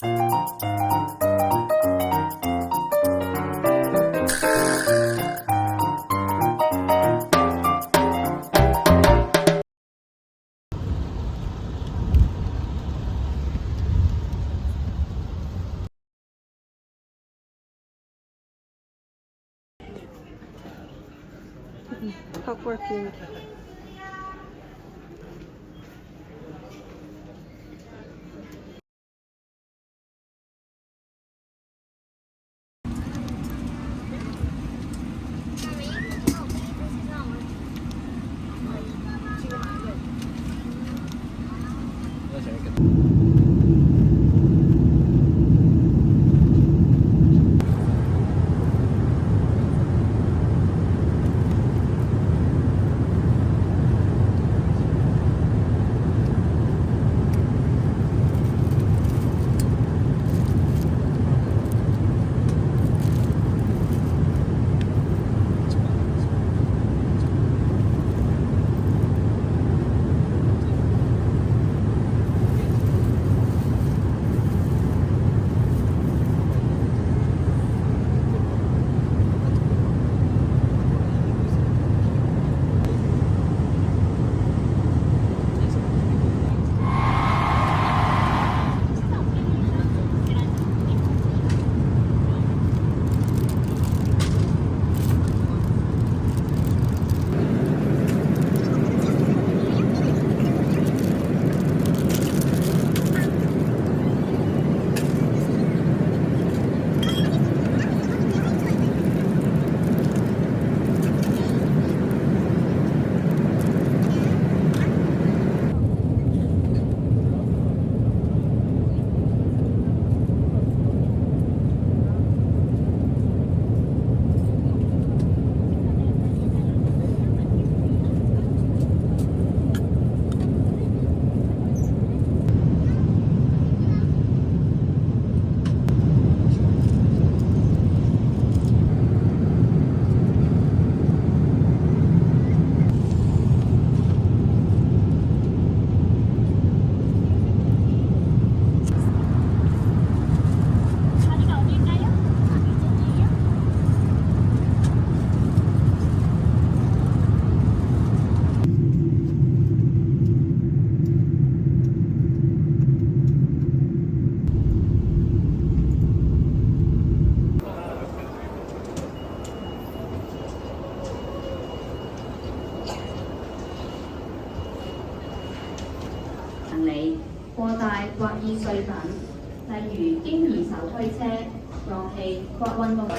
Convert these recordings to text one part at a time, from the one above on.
うん。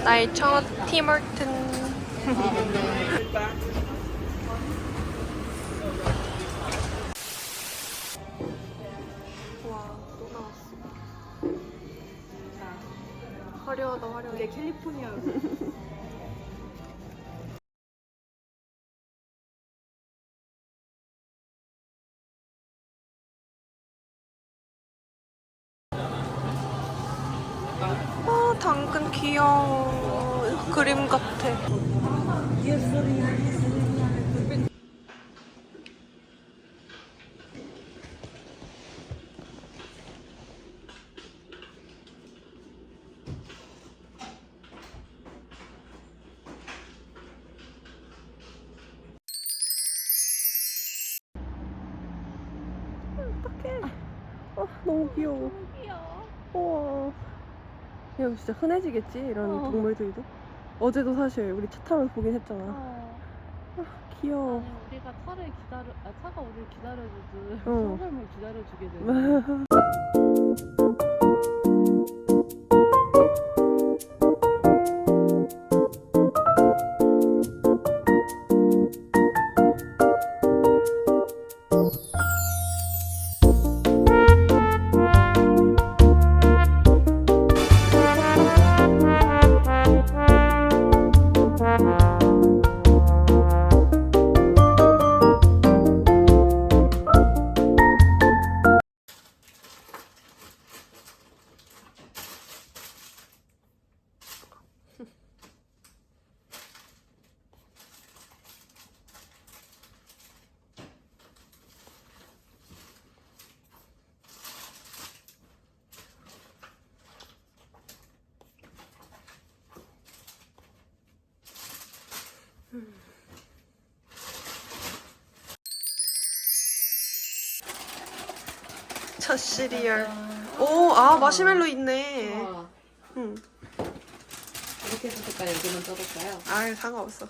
나의 첫 나왔어. 화려하다, 화려해. 캘리포니아. 아, 귀여워. 그림 같아. 어떡해. 어, 너무 귀여워. 우와. 야, 진짜 흔해지겠지? 이런 어. 동물들도. 어제도 사실 우리 차 타면서 보긴 했잖아. 어. 아, 귀여워. 아니 우리가 차를 기다려 아 차가 우리를 기다려주듯 어. 사람을 기다려주게 되네. 첫 시리얼. 오, 아 마시멜로 있네. 와, 응. 이렇게 해서 색깔 여기만 써볼까요? 아 상관없어.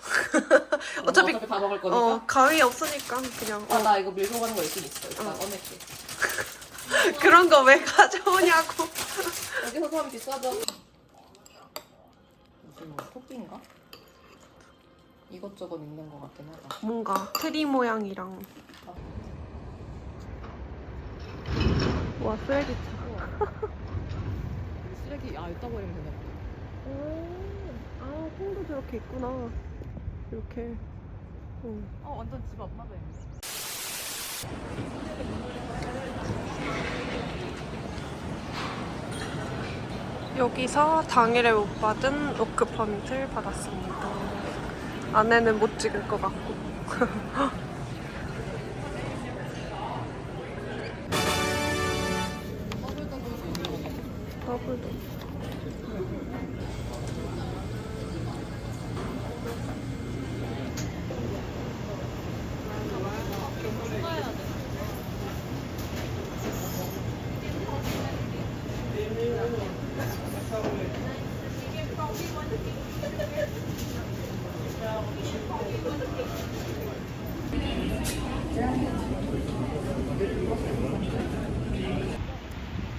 어차피, 어차피 다 먹을 거니까. 어 가위 없으니까 그냥. 아, 어. 나 이거 밀고 가는 거 있긴 있어. 이따 어. 꺼낼게. 그런 거 왜 가져오냐고. 여기서 사면 비싸죠? 무슨 뭐 토끼인가? 이것저것 있는 것 같긴 하다. 뭔가 트리 모양이랑. 와 쓰레기차. 쓰레기 아 이따 버리면 되나 보다. 오, 아 통도 저렇게 있구나. 이렇게. 응. 어 완전 집 없나 봐. 여기서 당일에 못 받은 워크 퍼밋을 받았습니다. 안에는 못 찍을 것 같고. 더블도.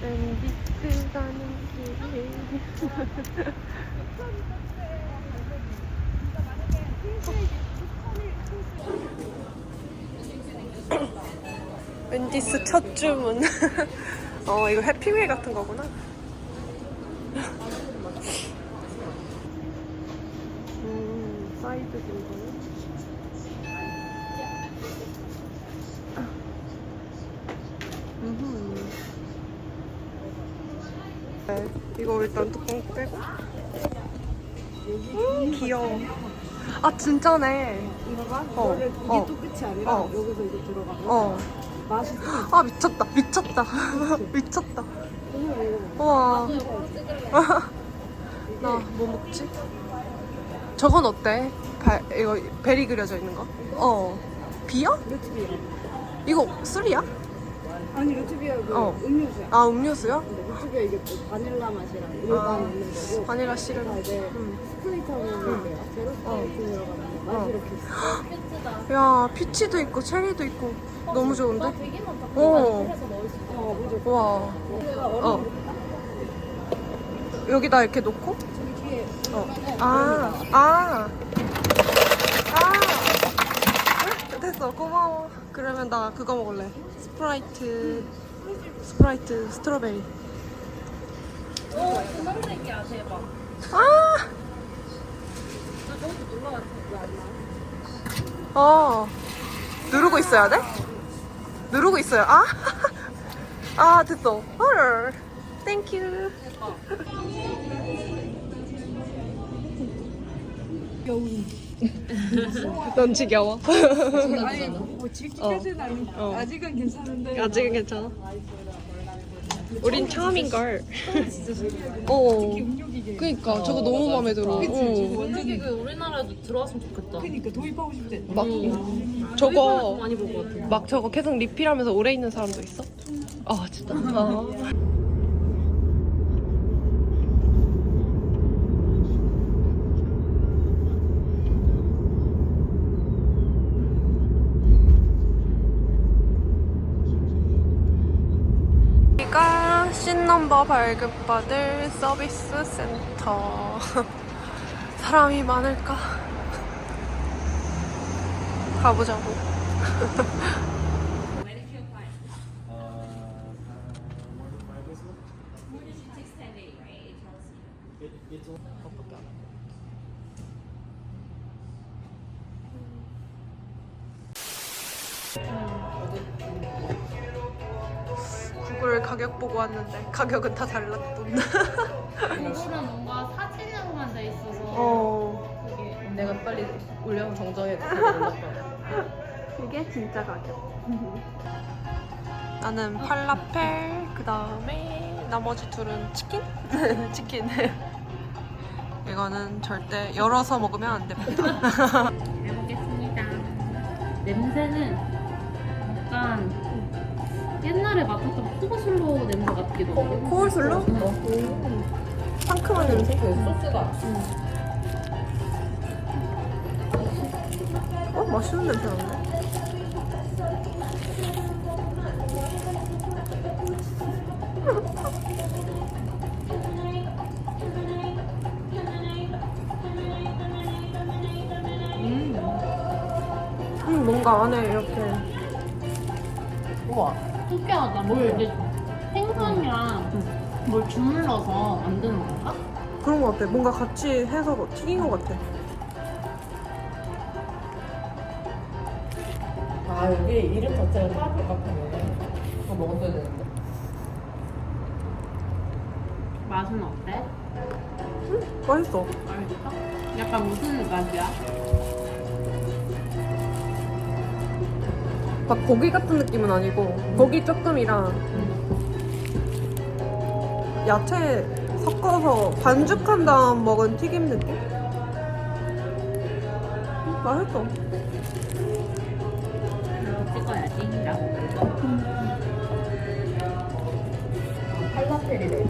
랜디스 가는 길에. 웬디스 첫 주문. 어, 이거 해피밀 같은 거구나. 음, 사이즈 정도는. 음흠. 네, 이거 일단 뚜껑 빼고. 음, 귀여워. 아, 진짜네. 이거가 어, 이거를 이게 어. 또 끝이 아니라 어. 여기서 이제 들어가고 어. 맛이 또 있어. 아, 미쳤다. 미쳤다. 미쳤다. 이거 우와. 나 뭐 먹지? 저건 어때? 바, 이거 베리 그려져 있는 거? 어. 비어? 루트비아. 이거 술이야? 아니 루트비아 그 어. 음료수야. 아 음료수야? 근 데 루트비아 이게 또 바닐라 맛이랑 일반 아. 있는 거고. 바닐라 싫은. 나 이제 음. 스프레이트 하면 이게 제로 스프레이트 들어가는데 맛이 어. 이렇게 있어. 야 피치도 있고 체리도 있고 너무 좋은데? 어. 어, 무조건. 와. 내가 어. 얼음 여기다 이렇게 놓고? 저기 뒤에 어. 아. 아. 아. 됐어. 고마워. 그러면 나 그거 먹을래. 스프라이트. 스프라이트 스트로베리. 아. 어. 누르고 있어야 돼? 누르고 있어요. 아. 아, 됐어. 헐. 땡큐. 넌 지겨워. 아니 뭐 지키까지는 아니 어. 아직은 괜찮은데 아직은 괜찮아. 우린 처음인 걸. 어. 음료기계 그니까 저거 너무 마음에 들어. 어. 원주기 그 우리나라에도 들어왔으면 좋겠다. 그러니까 도입하고 싶대 막 저거 많이 볼 것 같아. 막 저거 계속 리필하면서 오래 있는 사람도 있어? 아 진짜. 아. 여기가 신넘버 발급받을 서비스 센터. 사람이 많을까? 가보자고. 가격은 다 달랐던. 이거는 뭔가 사진으로만 돼 있어서 어. 그게 내가 빨리 올려서 정정해 이게 진짜 가격. 나는 팔라펠, 그 다음에 나머지 둘은 치킨? 치킨. 이거는 절대 열어서 먹으면 안 됩니다. 잘 먹겠습니다. 냄새는 약간 옛날에 맡았던 코브슬로 냄새 같기도 하고. 코울슬로? 상큼한 냄새? 소스가 어? 맛있는 냄새 나는데? 음, 뭔가 안에 이렇게 우와 특이하다. 뭘 이제 생선이랑 뭘 주물러서 만드는 건가? 그런 것 같아. 뭔가 같이 해서 튀긴 것 같아. 아 여기 이름 자체가 파라풀 카페네 그거 먹었어야 되는데 맛은 어때? 맛있어. 맛있어? 약간 무슨 맛이야? 막 고기 같은 느낌은 아니고 고기 조금이랑 야채 섞어서 반죽한 다음 먹은 튀김 느낌? 음, 맛있어. 찍어야지. 라고. 팔라펠이래.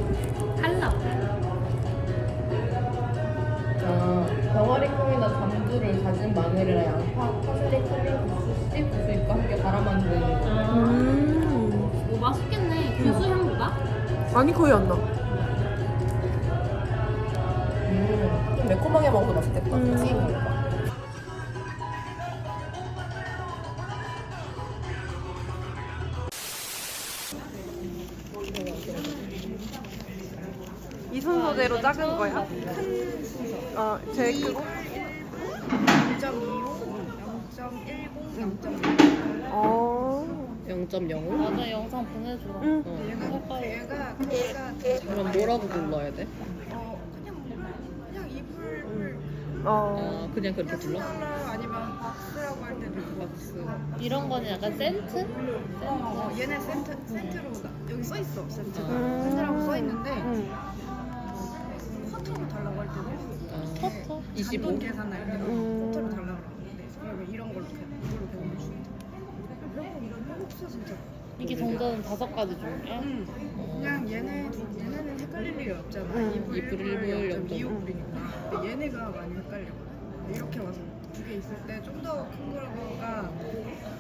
아 병아리 콩이나 감두를 다진 마늘이랑 양파, 파슬리, 토핑, 국수, 씨, 국수잎 만들어요. 음. 오 맛있겠네. 균수 향보다? 아니 거의 안 나. 음. 매콤하게 먹어도 맛있겠다. 음. 음. 이 순서대로 작은 거야? 어, 제 그거. 2.25? 0.10, 0.1. 어. 0.05? 맞아, 영상 보내줘. 응. 어. 얘가 얘가 얘가. 그럼 뭐라고 불러야 돼? 어 그냥 그냥 이불을 어. 아 그냥 그렇게 불러? 아니면 박스라고 할 때도 있고 박스. 이런 거는 약간 센트? 어, 어 얘네 센트 센트로 나, 여기 써 있어 센트. 음. 센트라고 써 있는데 응. 커터로 달라고 할 때도 있어. 아, 터터? 25? 단돈 계산할 때도 음. 배- 이걸로 배우면 준대. 그리고 이런 진짜. 이게 정도는 다섯 가지 중에? 응. 어. 그냥 얘네 얘네는 헷갈릴 일이 없잖아. 응. 이불. 0.25불이니까. 근데 얘네가 많이 헷갈리거든. 이렇게 와서 두 개 있을 때 좀 더 큰 거가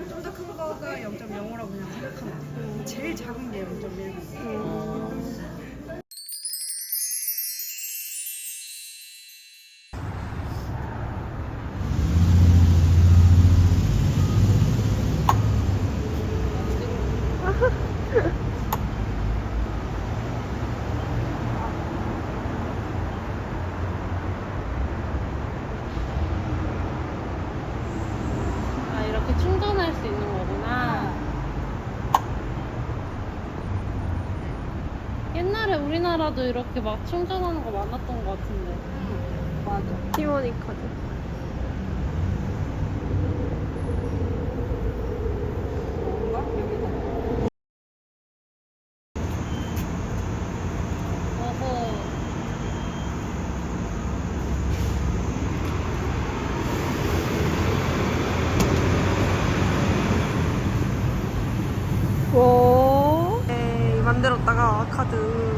좀 더 큰 거가 0.05라고 그냥 생각하면 돼. 제일 작은 게 0.1. 음. 우리나라도 이렇게 막 충전하는 거 많았던 것 같은데. 맞아. 티머니 네, 카드. 뭔가 어, 만들었다가 카드